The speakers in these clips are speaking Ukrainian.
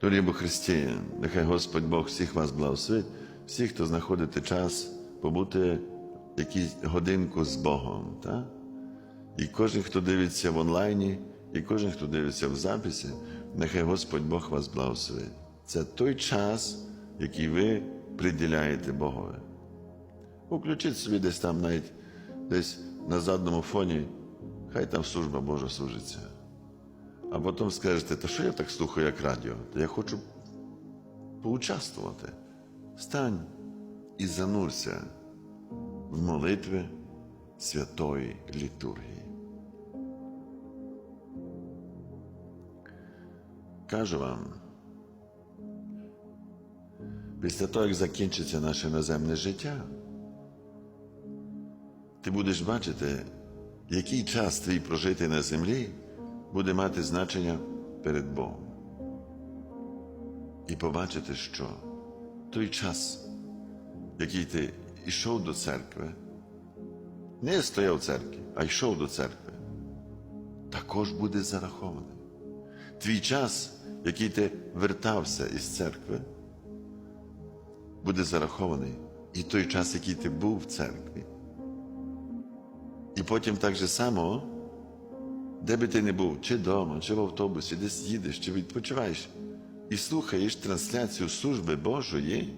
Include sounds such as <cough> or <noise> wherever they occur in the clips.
Дорогі Христі, нехай Господь Бог всіх вас благословить, всіх, хто знаходите час побути якусь годинку з Богом. Так? І кожен, хто дивиться в онлайні, і кожен, хто дивиться в записі, нехай Господь Бог вас благословить. Це той час, який ви приділяєте Богові. Включіть собі десь там, навіть десь на задному фоні, хай там служба Божа служиться. А потім скажете, та що я так слухаю, як радіо? Та я хочу поучаствувати. Стань і занурся в молитви святої літургії. Кажу вам, після того, як закінчиться наше наземне життя, ти будеш бачити, який час твій прожитий на землі буде мати значення перед Богом. І побачити, що той час, який ти йшов до церкви, не стояв в церкві, а йшов до церкви, також буде зарахований. Твій час, який ти вертався із церкви, буде зарахований. І той час, який ти був в церкві. І потім так же само, де би ти не був, чи вдома, чи в автобусі, десь їдеш, чи відпочиваєш, і слухаєш трансляцію служби Божої,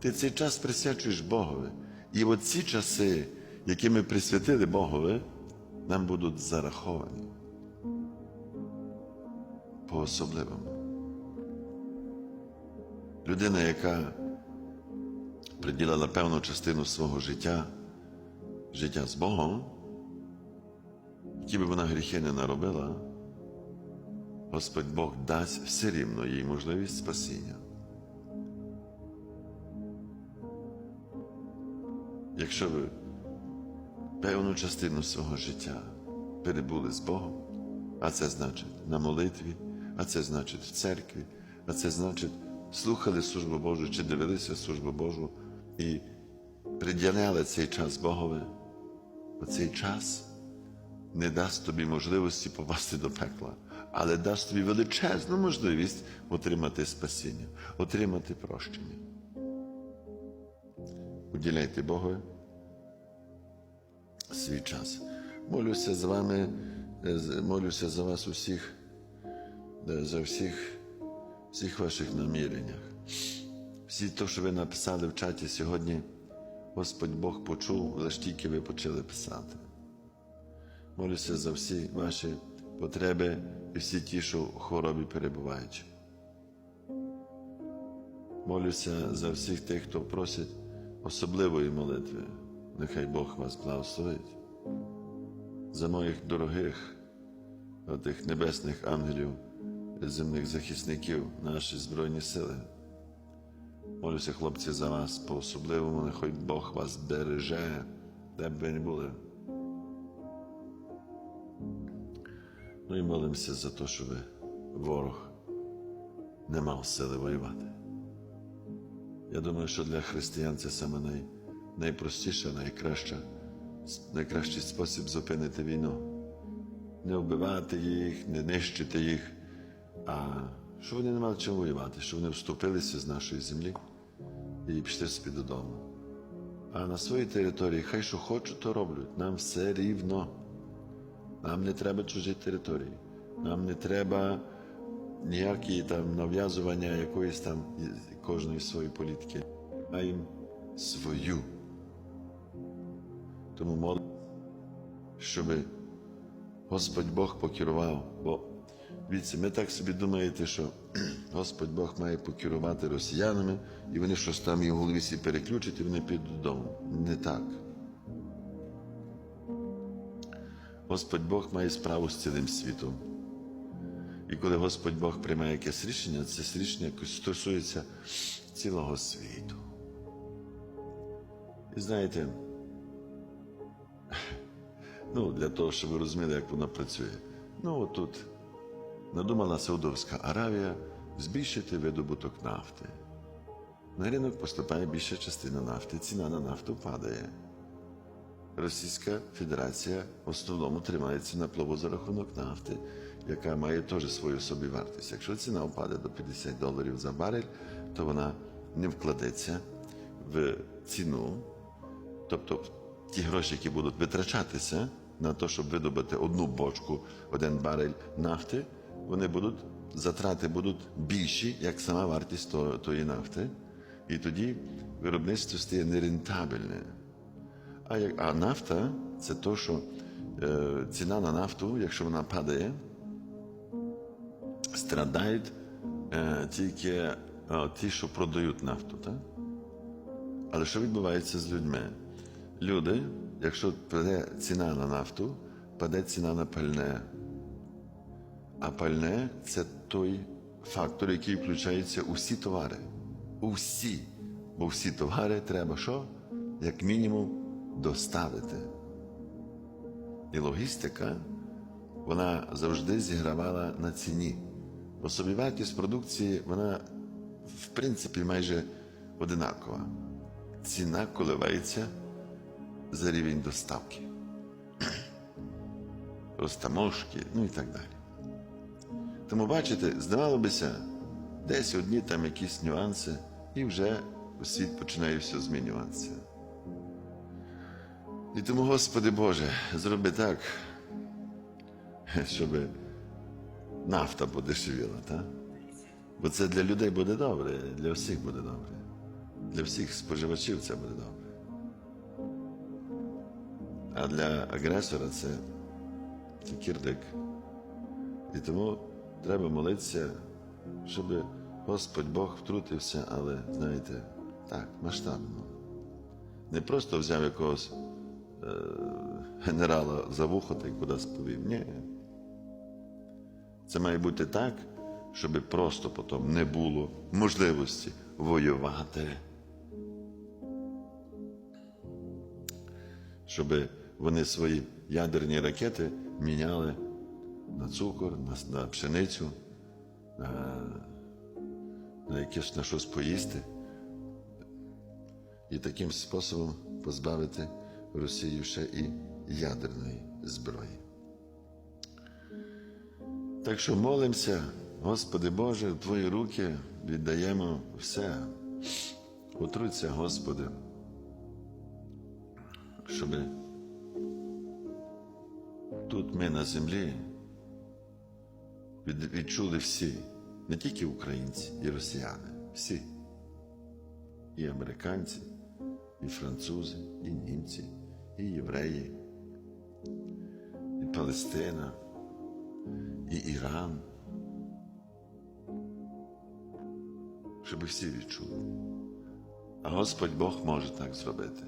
ти цей час присвячуєш Богові. І от ці часи, які ми присвятили Богові, нам будуть зараховані по-особливому. Людина, яка приділила певну частину свого життя, життя з Богом, які би вона гріхи не наробила, Господь Бог дасть все рівно їй можливість спасіння. Якщо ви певну частину свого життя перебули з Богом, а це значить на молитві, а це значить в церкві, а це значить слухали службу Божу чи дивилися службу Божу і приділяли цей час Богові, оцей час не дасть тобі можливості попасти до пекла, але дасть тобі величезну можливість отримати спасіння, отримати прощення. Уділяйте Богові свій час. Молюся з вами, е, молюся за вас усіх, е, за всіх, всіх ваших наміреннях. Всі те, що ви написали в чаті сьогодні, Господь Бог почув, лише тільки ви почали писати. Молюся за всі ваші потреби і всі ті, що в хворобі перебувають. Молюся за всіх тих, хто просить особливої молитви. Нехай Бог вас благословить. За моїх дорогих, тих небесних ангелів, земних захисників, наші Збройні сили. Молюся, хлопці, за вас по-особливому, нехай Бог вас береже, де б ви не були. Ну і молимося за те, щоб ворог не мав сили воювати. Я думаю, що для християн це саме най, найпростіше, найкраща, найкращий спосіб зупинити війну. Не вбивати їх, не нищити їх, а щоб вони не мали чим воювати, щоб вони вступилися з нашої землі і пішли собі додому. А на своїй території хай що хочуть, то роблять. Нам все рівно. Нам не треба чужі території. Нам не треба ніякі там нав'язування якоїсь там кожної своєї політики. Їм свою. Тому молимо, щоб Господь Бог покерував. Бо дивіться, ми так собі думаєте, що <clears throat> Господь Бог має покерувати росіянами, і вони щось там їм в голові переключать, і вони підуть додому. Не так. Господь Бог має справу з цілим світом. І коли Господь Бог приймає якесь рішення, це рішення стосується цілого світу. І знаєте, ну, для того, щоб ви розуміли, як воно працює. Ну, отут надумала Саудовська Аравія збільшити видобуток нафти. На ринок поступає більша частина нафти, ціна на нафту падає. Російська Федерація в основному тримається на плаву за рахунок нафти. яка має теж свою собівартість. Якщо ціна впаде до 50 доларів за барель, то вона не вкладеться в ціну, тобто ті гроші, які будуть витрачатися на те, щоб видобути одну бочку, один барель нафти, вони будуть, затрати будуть більші, як сама вартість то- тої нафти. І тоді виробництво стає нерентабельне. А, як, а нафта це то, що е, ціна на нафту, якщо вона падає, страдають е, тільки е, ті, що продають нафту. Так? Але що відбувається з людьми? Люди, якщо паде ціна на нафту, паде ціна на пальне. А пальне це той фактор, який включається у всі товари. Усі. Бо всі товари треба що? Як мінімум доставити. І логістика, вона завжди зігравала на ціні. Бо собівартість продукції, вона в принципі майже одинакова. Ціна коливається за рівень доставки, <clears throat> розтаможки, ну і так далі. Тому, бачите, здавалося десь одні там якісь нюанси, і вже світ починає все змінюватися. І тому, Господи Боже, зроби так, щоб нафта подешевіла, так? Бо це для людей буде добре, для всіх буде добре. Для всіх споживачів це буде добре. А для агресора це, це кірдик. І тому треба молитися, щоб Господь Бог втрутився, але, знаєте, так, масштабно. Не просто взяв якогось генерала за вухо та й кудись повів. Ні. Це має бути так, щоб просто потім не було можливості воювати. Щоб вони свої ядерні ракети міняли на цукор, на, на пшеницю, на, на якесь на щось поїсти. І таким способом позбавити Росію ще і ядерної зброї. Так що молимося, Господи Боже, в Твої руки віддаємо все. Утруться, Господи, щоб тут ми на землі відчули всі, не тільки українці і росіяни, всі. І американці, і французи, і німці, і євреї, і Палестина, і Іран. Щоб всі відчули. А Господь Бог може так зробити.